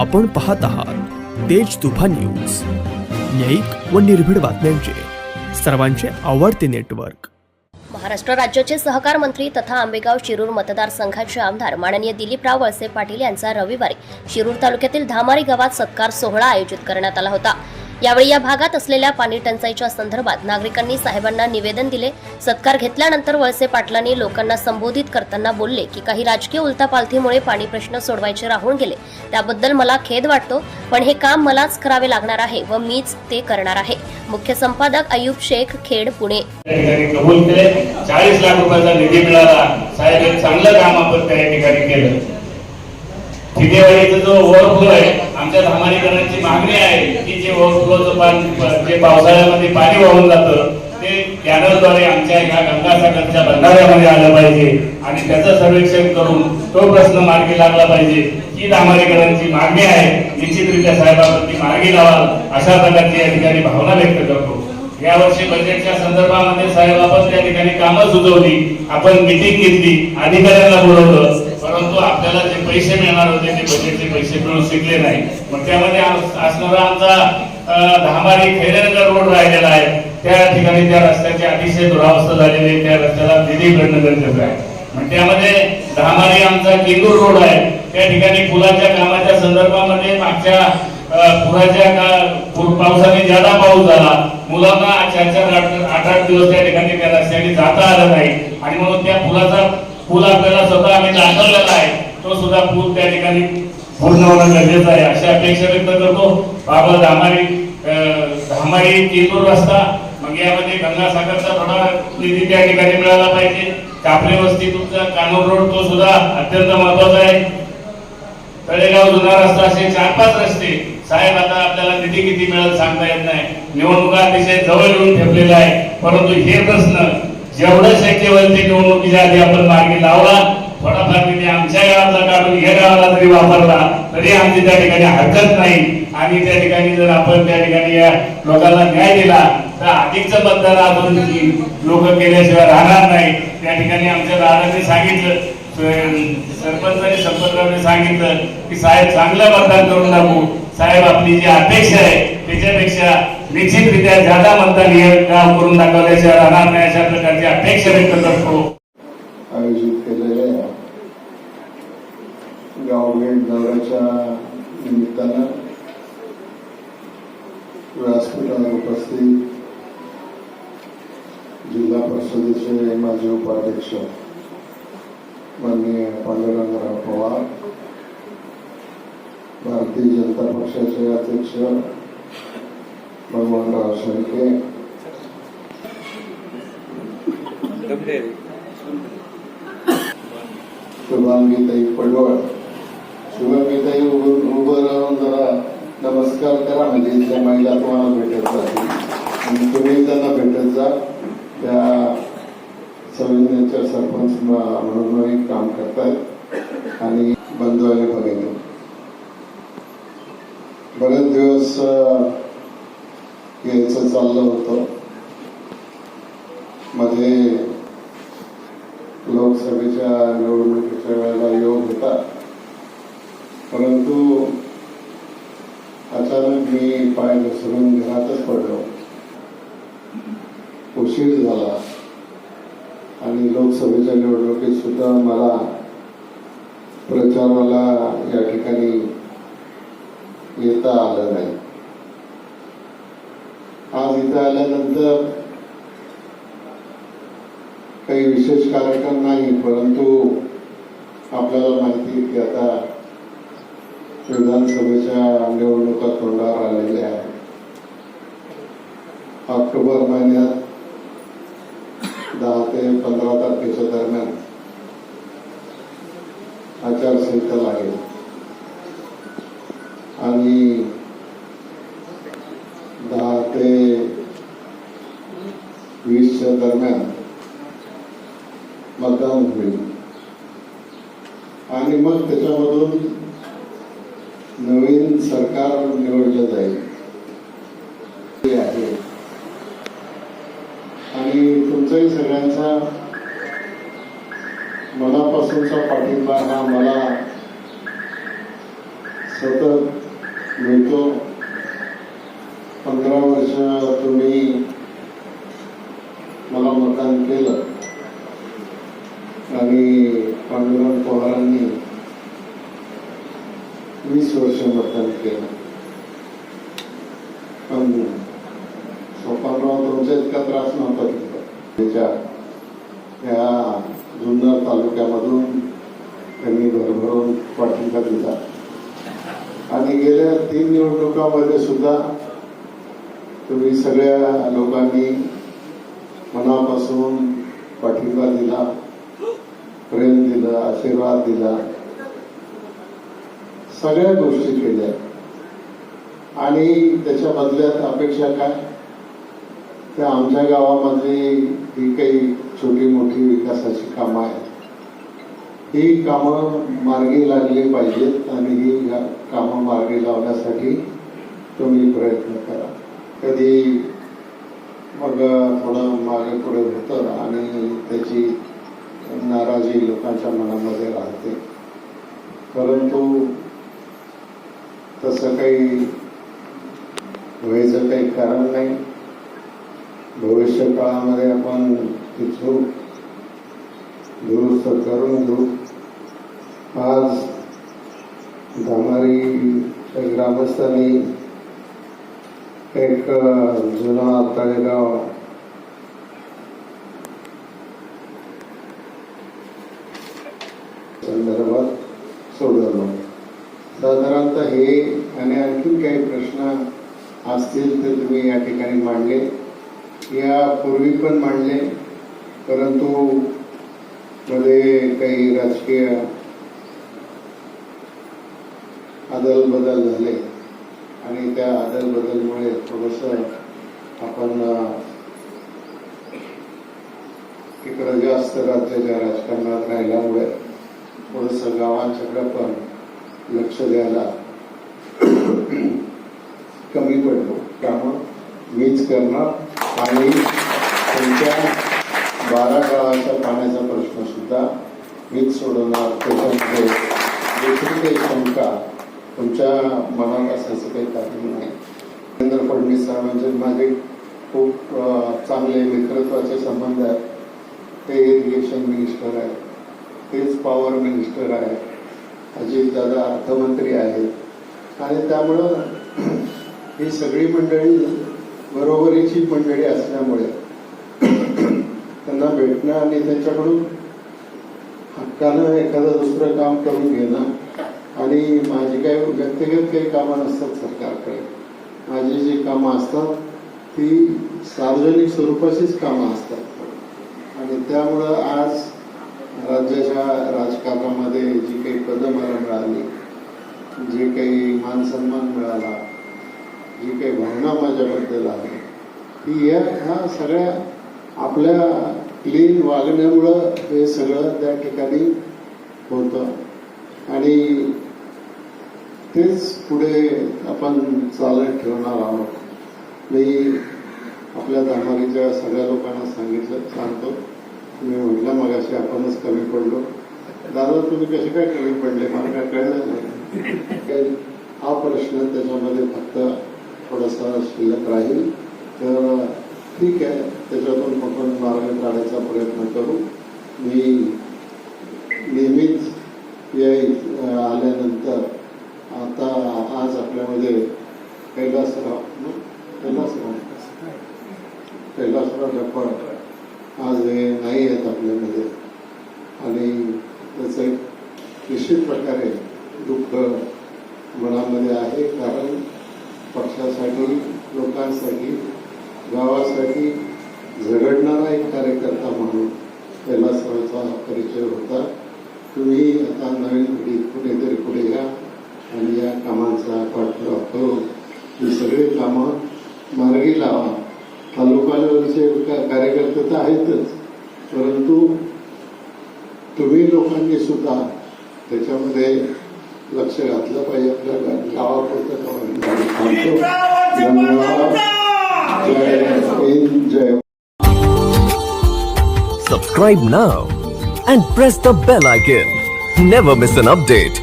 आपण पाहत आहात तेज तुफान न्यूज. न्यायिक व निर्भीड बातम्यांचे. सर्वांचे आवडते नेटवर्क. महाराष्ट्र राज्याचे सहकार मंत्री तथा आंबेगाव शिरूर मतदारसंघाचे आमदार माननीय दिलीपराव वळसे पाटील यांचा रविवारी शिरूर तालुक्यातील धामारी गावात सत्कार सोहळा आयोजित करण्यात आला होता. यावेळी या भागात असलेल्या पाणी टंचाईच्या संदर्भात नागरिकांनी साहेबांना निवेदन दिले. सत्कार घेतल्यानंतर वळसे पाटलांनी लोकांना संबोधित करताना बोलले की काही राजकीय उलथापालथीमुळे पाणी प्रश्न सोडवायचे राहून गेले. त्याबद्दल मला खेद वाटतो पण हे काम मलाच करावे लागणार आहे व मीच ते करणार आहे. मुख्य संपादक अयुब शेख खेड पुणे. कबूल केले. चाळीस लाख रुपयाचा निधी मिळाला. साहेब चांगलं काम आपण त्या ठिकाणी केलं. जो ओव्हरफ्लो आहे आमच्या धामारीकरांची मागणी आहे की जे ओव्हरफ्लोचं पाणी जे पावसाळ्यामध्ये पाणी वाहून जातं ते कॅनलद्वारे आमच्या ह्या गंगासागरच्या बंधाऱ्यामध्ये आलं पाहिजे. आणि त्याचं सर्वेक्षण करून तो प्रश्न मार्गी लागला पाहिजे. ही धामारीकरांची मागणी आहे. निश्चितरित्या साहेबांवरती मार्गी लावाल अशा प्रकारची या ठिकाणी भावना व्यक्त करतो. यावर्षी बजेटच्या संदर्भामध्ये साहेब आपण त्या ठिकाणी कामं सुचवली आपण मिटिंग घेतली अधिकाऱ्यांना बोलवलं परंतु आपल्याला जे पैसे मिळणार होते ते बजेट बजेटचे पैसे मिळून शिकले नाही. मग त्यामध्ये असणारा आमचा धामारी खैरेनगर रोड राहिलेला आहे. त्या ठिकाणी त्या रस्त्याची अतिशय दुरावस्था झालेली आहे. त्या रस्त्याला निधी मिळणं गरजेचं आहे. मग त्यामध्ये धामारी आमचा केंदूर रोड आहे. त्या ठिकाणी पुलाच्या कामाच्या संदर्भामध्ये मागच्या पुराच्या का पावसाने ज्यादा पाऊस झाला मुलांना चार चार आठ आठ आठ दिवस त्या ठिकाणी त्या रस्त्याने जाता आलं नाही. आणि म्हणून त्या पुलाचा पूल आपल्याला स्वतः आम्ही दाखवलेला आहे. तो सुद्धा पूल त्या ठिकाणी पूर्ण होणं गरजेचं आहे. अशी अपेक्षा व्यक्त करतो. बाबा धामारी धामारी केतूर रस्ता मग यामध्ये गंगासागरचा थोडा निधी त्या ठिकाणी मिळाला पाहिजे. कापरे वस्ती तुमचा कानूर रोड तो सुद्धा अत्यंत महत्त्वाचा आहे. तळेगाव जुना रस्ता असे चार पाच रस्ते. साहेब आता आपल्याला निधी किती मिळेल सांगता येत नाही. निवडणुका अतिशय जवळ येऊन ठेवलेल्या आहे. परंतु हे प्रश्न जेवढं शक्य होईल ते निवडणुकीच्या आधी आपण मार्गी लावला थोडाफार निधी आमच्या गावाला काढून हे गावाला जरी वापरला तरी आमची त्या ठिकाणी हरकत नाही. आणि त्या ठिकाणी जर आपण त्या ठिकाणी या लोकांना न्याय दिला तर अधिकचं मतदान आपण लोक केल्याशिवाय राहणार नाही. त्या ठिकाणी आमच्या दादांनी सांगितलं सरपंचाने संपतरावने सांगितलं की साहेब चांगलं मतदान करून टाकू साहेब आपली जी अपेक्षा आहे त्याच्यापेक्षा निश्चितरित्या ज्यादा मतदान हे गाव करून दाखवल्याशिवाय राहणार नाही अशा प्रकारची अपेक्षा व्यक्त करतो आयोजित केलेल्या दौऱ्याच्या निमित्तानं व्यासपीठावर उपस्थित जिल्हा परिषदेचे माजी उपाध्यक्ष माननीय पांडुरंगराव पवार भारतीय जनता पक्षाचे अध्यक्ष भगवानराव शेळके शुभांगीताई पडवळ शुभांगीताई उभं उभं राहून जरा नमस्कार करा. म्हणजे इथल्या महिला तुम्हाला भेटत जातील. आणि तुम्ही त्यांना भेटत जा. त्या संवेदनेच्या सरपंच म्हणून म्हणूनही काम करतायत. आणि बंधू आणि भगिनी बरेच दिवस यायचं चाललं होतं. मध्ये लोकसभेच्या निवडणुकीच्या वेळेला योग होता. परंतु अचानक मी पाय घसरून घरातच पडलो. उशीर झाला आणि लोकसभेच्या निवडणुकीत सुद्धा मला प्रचाराला या ठिकाणी येता आलं नाही. आज इथं आल्यानंतर काही विशेष कार्यक्रम नाही परंतु आपल्याला माहिती की आता विधानसभेच्या निवडणुका तोंडावर आलेल्या आहेत. ऑक्टोबर महिन्यात दहा ते पंधरा तारखेच्या दरम्यान आचारसंहिता लागेल. आणि दहा ते वीसच्या दरम्यान मतदान होईल. आणि मग त्याच्यामधून नवीन सरकार निवडलं जाईल. ते आहे. आणि तुमचाही सगळ्यांचा मनापासूनचा पाठिंबा हा मला सतत मिळतो. पंधरा वर्ष तुम्ही मला मतदान केलं आणि पांडुरंग पवारांनी वीस वर्ष मतदान केलं पण सोपानराव तुमचा इतका त्रास नव्हता तिथं. त्याच्या त्या जुन्नर तालुक्यामधून त्यांनी भरभरून पाठिंबा दिला. आणि गेल्या तीन निवडणुकामध्ये सुद्धा तुम्ही सगळ्या लोकांनी मनापासून पाठिंबा दिला प्रेम दिलं आशीर्वाद दिला. सगळ्या गोष्टी केल्या. आणि त्याच्या बदल्यात अपेक्षा काय? तर आमच्या गावामध्ये ही काही छोटी मोठी विकासाची कामं आहेत ही कामं मार्गी लागली पाहिजेत आणि ही कामं मार्गी लावण्यासाठी तुम्ही प्रयत्न करा. कधी मग थोडं मागे पुढे होतं आणि त्याची नाराजी लोकांच्या मनामध्ये राहते. परंतु तसं काही व्हायचं काही कारण नाही भविष्य काळामध्ये आपण ती चूक दुरुस्त करून घेऊ. आज धामारीच्या ग्रामस्थांनी एक जुना तळेगाव संदर्भात सोडवलं. साधारणतः हे आणि आणखी काही प्रश्न असतील तर तुम्ही या ठिकाणी मांडले. यापूर्वी पण मांडले परंतु मध्ये काही राजकीय अदलबदल झाले आणि त्या अदलबदलमुळे थोडस आपण इकडं जास्त राज्याच्या राजकारणात राहिल्यामुळे थोडस गावांच्याकडे पण लक्ष द्यायला कमी मीच करणार आणि तुमच्या बारा काळाच्या पाण्याचा प्रश्न सुद्धा मीच सोडवणार त्याच्यामध्ये दुसरी काही शंका तुमच्या मनात असायचं काही कारण नाही. देवेंद्र फडणवीस साहेबांचे माझे खूप चांगले मित्रत्वाचे संबंध आहेत. ते इरिगेशन मिनिस्टर आहेत. तेच पॉवर मिनिस्टर आहेत. अजितदादा अर्थमंत्री आहेत. आणि त्यामुळं ही सगळी मंडळी बरोबरीची मंडळी असल्यामुळे त्यांना भेटणं आणि त्यांच्याकडून हक्कानं एखादं दुसरं काम करून घेणं आणि माझी काही व्यक्तिगत काही कामं नसतात सरकारकडे. माझी जी कामं असतात ती सार्वजनिक स्वरूपाचीच कामं असतात. आणि त्यामुळं आज राज्याच्या राजकारणामध्ये जी काही पदं मला मिळाली जे काही मानसन्मान मिळाला जी काही भावना माझ्याबद्दल आहे ती या ह्या सगळ्या आपल्या क्लीन वागण्यामुळं हे सगळं त्या ठिकाणी होतं. आणि तेच पुढे आपण चालत ठेवणार आहोत. मी आपल्या धामारीच्या सगळ्या लोकांना सांगितलं सांगतो. मी म्हटलं मगाशी आपणच कमी पडलो. दादा तुम्ही कसे काय कमी पडले? मला काय कळलं नाही. काय हा प्रश्न त्याच्यामध्ये फक्त थोडासा शिल्लक राहील. तर ठीक आहे त्याच्यातून आपण मार्ग काढायचा प्रयत्न करू. मी नेहमीच या आल्यानंतर. आता आज आपल्यामध्ये कैलासराव कैलासराव कैलासराव डप्पड आज हे नाही आहेत आपल्यामध्ये. आणि त्याचं एक निश्चित प्रकारे दुःख मनामध्ये आहे कारण पक्षासाठी लोकांसाठी गावासाठी झगडणारा एक कार्यकर्ता म्हणून कैलासरावचा परिचय होता. तुम्ही आता नवीन पिढी कुठेतरी पुढे या आणि या कामांचा पाठपुरावा करून ही सगळी कामं मार्गी लावा. तालुका लेवलचे का- कार्यकर्ते तर आहेतच परंतु तुम्ही लोकांनी सुद्धा त्याच्यामध्ये लक्ष घातलं पाहिजे आपल्या गा- गावापुरतं काम थांबतो धन्यवाद जय हिंद जय Subscribe now and press the bell icon. Never miss an update.